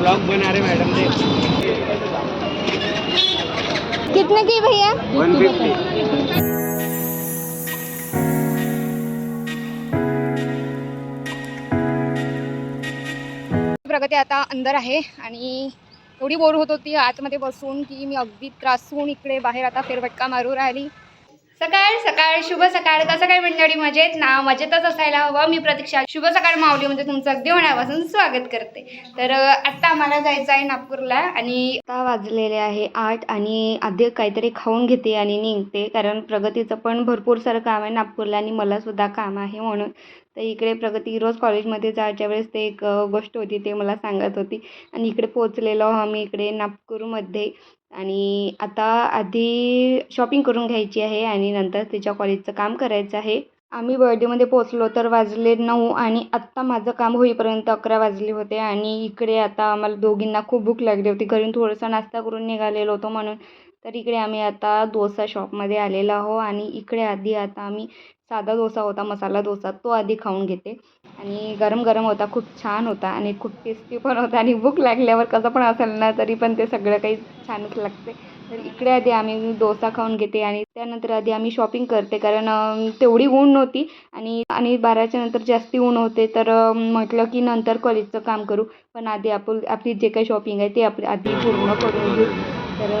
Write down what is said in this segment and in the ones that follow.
Blog बना रहे madam ने। कितने की भैया? वन फिफ्टी प्रगती आता अंदर आहे आणि एवढी बोर होत होती आतमध्ये बसून की मी अगदी त्रासून इकडे बाहेर आता फेरफटका मारू राहिली. सकाळ सकाळ शुभ सकाळ. कसं काय मंडळी? मजेत? ना मजेतच असायला हवं. मी प्रतीक्षा शुभ सकाळ माऊली म्हणजे तुमचं अगदी होण्यापासून स्वागत करते. तर आत्ता आम्हाला जायचं आहे नागपूरला आणि आता वाजलेले आहे आठ आणि आधी काहीतरी खाऊन घेते आणि निघते. कारण प्रगतीचं पण भरपूर सारं काम आहे नागपूरला आणि मला सुद्धा काम आहे म्हणून. तर इकडे प्रगती रोज कॉलेजमध्ये जायच्या वेळेस ते एक गोष्ट होती ते मला सांगत होती. आणि इकडे पोचलेलो आम्ही इकडे नागपूरमध्ये. आणि आता आधी शॉपिंग करून घ्यायची आहे आणि नंतर तिच्या कॉलेजचं काम करायचं आहे. आम्ही बर्थडेमध्ये पोचलो तर वाजले नऊ आणि आत्ता माझं काम होईपर्यंत अकरा वाजले होते आणि इकडे आता आम्हाला दोघींना खूप भूक लागली होती. घरून थोडासा नाश्ता करून निघालेलो होतो म्हणून तर इकडे आम्ही आता डोसा शॉपमध्ये आलेलो आहो आणि इकडे आधी आता आम्ही साधा डोसा होता मसाला डोसा तो आधी खाऊन घेते. आणि गरम गरम होता खूप छान होता आणि खूप टेस्टी पण होता आणि भूक लागल्यावर कसं पण असेल ना तरी पण ते सगळं काही छानच लागते. तर इकडे आधी आम्ही डोसा खाऊन घेते आणि त्यानंतर आधी आम्ही शॉपिंग करते कारण तेवढी ऊन नव्हती आणि आणि बाराच्या नंतर जास्ती ऊन होते तर म्हटलं की नंतर कॉलेजचं काम करू. पण आधी आपण आपली जे काही शॉपिंग आहे ते आपली आधी पूर्ण करून घेऊ. तर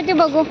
ना बघू.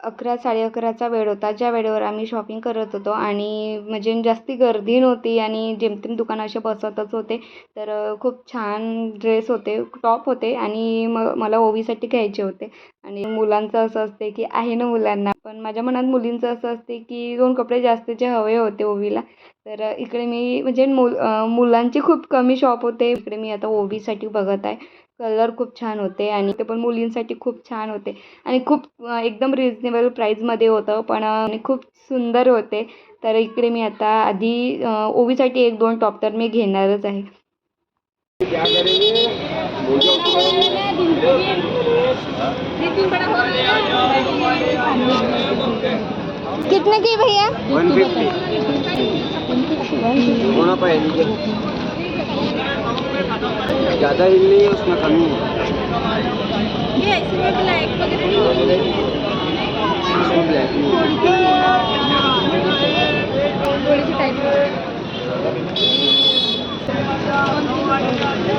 अकरा साडे अकराचा वेळ होता. ज्या वेळेवर आम्ही शॉपिंग करत होतो आणि म्हणजे जास्ती गर्दी नव्हती आणि जेमतेम दुकान असे बसतच होते तर खूप छान ड्रेस होते टॉप होते आणि म मला ओवीसाठी घ्यायचे होते. आणि मुलांचं असं असते की आहे ना मुलांना पण माझ्या मनात मुलींचं असं असते की दोन कपडे जास्तीचे हवे होते ओवीला. तर इकडे मी म्हणजे मुल मुलांची मुलांचे खूप कमी शॉप होते. इकडे मी आता ओवीसाठी बघत आहे. कलर खूप छान होते आणि ते पण मुलींसाठी खूप छान होते. आणि खूप एकदम रिजनेबल प्राईजमध्ये होतं पण खूप सुंदर होते. तर इकडे मी आता आधी ओवीसाठी एक दोन टॉप तर मी घेणारच आहे. कितने की भैया वन फिफ्टी होना पाएगी ज़्यादा हिल नहीं है उसमें कमी है। इसमें ब्लैक नहीं है। हो।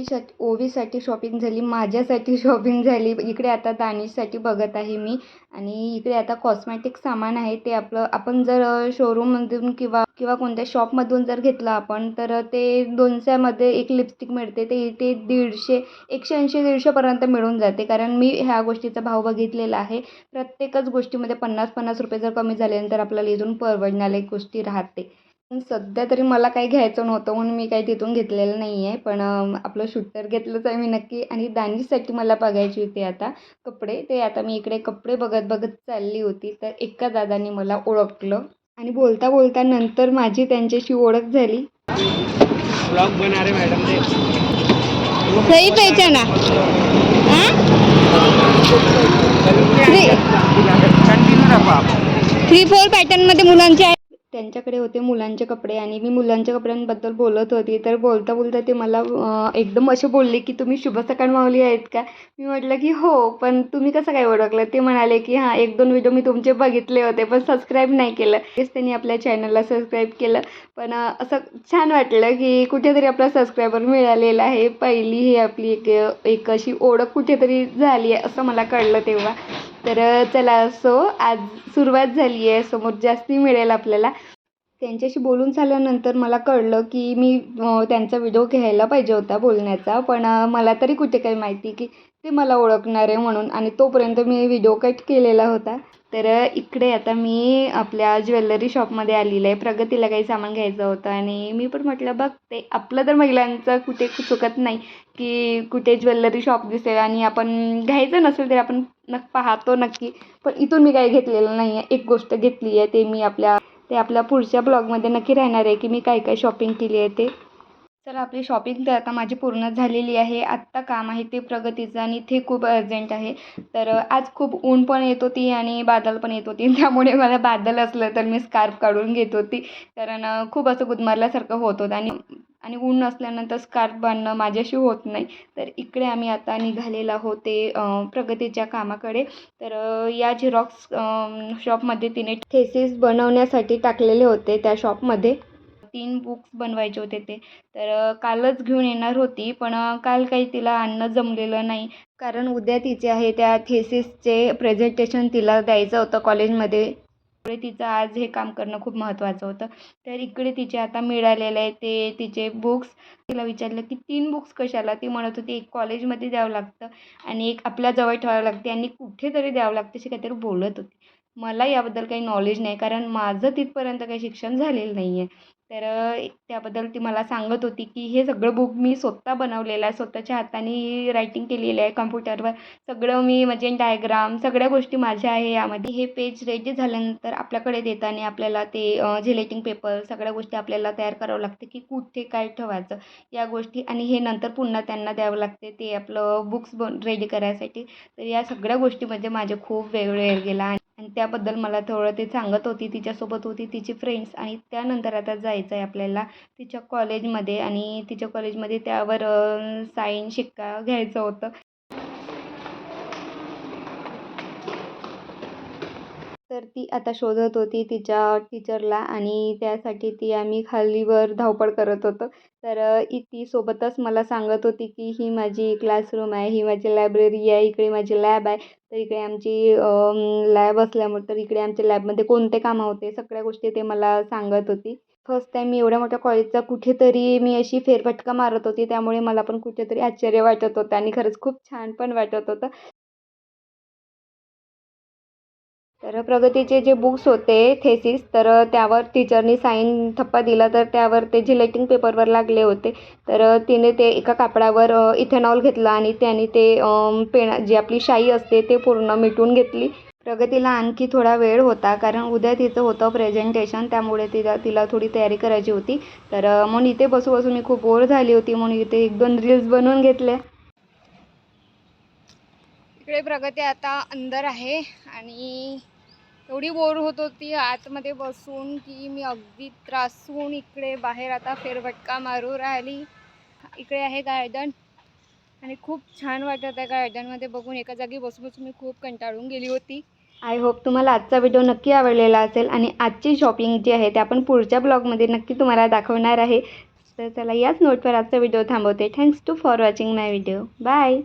ओवीसाठी ओवीसाठी शॉपिंग झाली माझ्यासाठी शॉपिंग झाली. इकडे आता दानिशसाठी बघत आहे मी. आणि इकडे आता कॉस्मॅटिक सामान आहे ते आपलं आपण जर शोरूममधून किंवा किंवा कोणत्या शॉपमधून जर घेतलं आपण तर ते दोनशेमध्ये एक लिपस्टिक मिळते. ते इथे दीडशे एकशे ऐंशी दीडशेपर्यंत मिळून जाते. कारण मी ह्या गोष्टीचा भाव बघितलेला आहे. प्रत्येकच गोष्टीमध्ये पन्नास पन्नास रुपये जर कमी झाले नंतर आपल्याला इथून परवडणारी गोष्टी राहते. सध्या तरी मला काही घ्यायचं नव्हतं म्हणून मी काही तिथून घेतलेलं नाही आहे पण आपलं शूटर घेतलंच आहे मी नक्की. आणि दानीसाठी मला बघायची होती आता कपडे. ते आता मी इकडे कपडे बघत बघत चालली होती तर एका दादाने मला ओळखलं. आणि बोलता बोलता नंतर माझी त्यांच्याशी ओळख झाली. ब्लॉग बना मैडम ने सही पहचाना. थ्री फोर पॅटर्नमध्ये मुलांचे त्यांच्याकडे होते मुलांचे कपडे आणि मी मुलांच्या कपड्यांबद्दल बोलत होती. तर बोलता बोलता ते मला एकदम असे बोलले की तुम्ही शुभ सकाळ माऊली आहेत का? मी म्हटलं की हो पण तुम्ही कसं काय ओळखलं? ते म्हणाले की हां एक दोन व्हिडिओ मी तुमचे बघितले होते पण सबस्क्राईब नाही केलं. तेच त्यांनी आपल्या चॅनलला सबस्क्राईब केलं. पण असं छान वाटलं की कुठेतरी आपला सबस्क्रायबर मिळालेला आहे. पहिली ही आपली एक एक अशी ओळख कुठेतरी झाली आहे असं मला कळलं तेव्हा. तर चला असो आज सुरुवात झाली आहे. समोर जास्ती मिळेल आपल्याला. त्यांच्याशी बोलून झाल्यानंतर मला कळलं की मी त्यांचा व्हिडिओ घ्यायला पाहिजे होता बोलण्याचा. पण मला तरी कुठे काही माहिती की ते मला ओळखणार आहे म्हणून आणि तोपर्यंत मी व्हिडिओ कट केलेला होता. तर इकडे आता मी आपल्या ज्वेलरी शॉपमध्ये आलेलं आहे. प्रगतीला काही सामान घ्यायचं होतं आणि मी पण म्हटलं बघ ते आपलं तर महिलांचं कुठे चुकत नाही की कुठे ज्वेलरी शॉप दिसेल आणि आपण घ्यायचं नसेल तरी आपण नक् पाहतो नक्की. पण इथून मी काही घेतलेलं नाही आहे एक गोष्ट घेतली आहे ते मी आपल्या ते आपल्या पुढच्या ब्लॉगमध्ये नक्की राहणार आहे की मी काय काय शॉपिंग केली आहे ते. तर आपली शॉपिंग तर आता माझी पूर्ण झालेली आहे. आत्ता काम आहे ते प्रगतीचं आणि ते खूप अर्जंट आहे. तर आज खूप ऊन पण येत होती आणि बादल पण येत होती. त्यामुळे मला बादल असलं तर मी स्कार्फ काढून घेत होती. कारण खूप असं गुदमारल्यासारखं होत होतं आणि आणि ऊन नसल्यानंतर स्कार्फ बांधणं माझ्याशी होत नाही. तर इकडे आम्ही आता निघालेलो आहोत ते प्रगतीच्या कामाकडे. तर या झेरॉक्स शॉपमध्ये तिने थेसिस बनवण्यासाठी टाकलेले होते त्या शॉपमध्ये तीन बुक्स बनवायचे होते ते. तर कालच घेऊन येणार होती पण काल काही तिला आणणं जमलेलं नाही. कारण उद्या तिचे आहे त्या थेसिसचे प्रेझेंटेशन तिला द्यायचं होतं कॉलेजमध्ये त्यामुळे तिचं आज हे काम करणं खूप महत्त्वाचं होतं. तर इकडे तिचे आता मिळालेलं आहे ते तिचे बुक्स तिला विचारलं की तीन बुक्स कशाला? ती म्हणत होती एक कॉलेजमध्ये द्यावं लागतं आणि एक आपल्याजवळ ठेवावं लागते आणि कुठेतरी द्यावं लागते अशी काहीतरी बोलत होती. मला याबद्दल काही नॉलेज नाही कारण माझं तिथपर्यंत काही शिक्षण झालेलं नाही आहे तर त्याबद्दल ती मला सांगत होती की हे सगळं बुक मी स्वतः बनवलेलं आहे स्वतःच्या हाताने रायटिंग केलेली आहे कम्प्युटरवर सगळं मी म्हणजे डायग्राम सगळ्या गोष्टी माझ्या आहे यामध्ये. हे पेज रेडी झाल्यानंतर आपल्याकडे देताना आपल्याला ते झिलेटिंग पेपर सगळ्या गोष्टी आपल्याला तयार करावं लागते की कुठे काय ठेवायचं या गोष्टी. आणि हे नंतर पुन्हा त्यांना द्यावं लागते ते आपलं बुक्स बन रेडी करायसाठी. तर या सगळ्या गोष्टीमध्ये माझे खूप वेळ वेळ गेला. आणि त्याबद्दल मला थोडं ते सांगत होती तिच्यासोबत होती तिची फ्रेंड्स आणि त्यानंतर आता जायचं आहे आपल्याला तिच्या कॉलेजमध्ये आणि तिच्या कॉलेजमध्ये त्यावर साईन शिक्का घ्यायचं होतं. तर ती आता शोधत होती तिच्या टीचरला आणि त्यासाठी ती आम्ही खालीवर धावपळ करत होतो. तर ती सोबतच मला सांगत होती की ही माझी क्लासरूम आहे ही माझी लायब्ररी आहे इकडे माझी लॅब आहे. तर इकडे आमची लॅब असल्यामुळे तर इकडे आमच्या लॅबमध्ये कोणते कामं होते सगळ्या गोष्टी ते मला सांगत होती. फर्स्ट टाईम मी एवढ्या मोठ्या कॉलेजचा कुठेतरी मी अशी फेरफटका मारत होती त्यामुळे मला पण कुठेतरी आश्चर्य वाटत होतं आणि खरंच खूप छान पण वाटत होतं. तर प्रगतीचे जे बुक्स होते थेसिस तर त्यावर टीचरनी साईन थप्पा दिला तर त्यावर ते जिलेटिंग पेपरवर लागले होते तर तिने ते एका कापडावर इथेनॉल घेतलं आणि त्याने ते पेणा जी आपली शाई असते ते पूर्ण मिटून घेतली. प्रगतीला आणखी थोडा वेळ होता कारण उद्या तिचं होतं प्रेझेंटेशन त्यामुळे तिला तिला थोडी तयारी करायची होती. तर मग म्हणून इथे बसू बसू मी खूप बोर झाली होती म्हणून इथे एक दोन रील्स बनवून घेतल्या. इकडे प्रगती आता अंदर आहे आणि एवढी बोर होत होती आतमध्ये बसून की मी अगदी त्रासून इकडे बाहेर आता फेरवटका मारू राहिली. इकडे आहे गार्डन. आणि खूप छान वाटत आहे गार्डनमध्ये बघून. एका जागी बसून बसून मी खूप कंटाळून गेली होती. आय होप तुम्हाला आजचा व्हिडिओ नक्की आवडलेला असेल आणि आजची शॉपिंग जी आहे ते आपण पुढच्या ब्लॉगमध्ये नक्की तुम्हाला दाखवणार आहे. तर चला याच नोटवर आजचा व्हिडिओ थांबवते. Thanks to for watching my video bye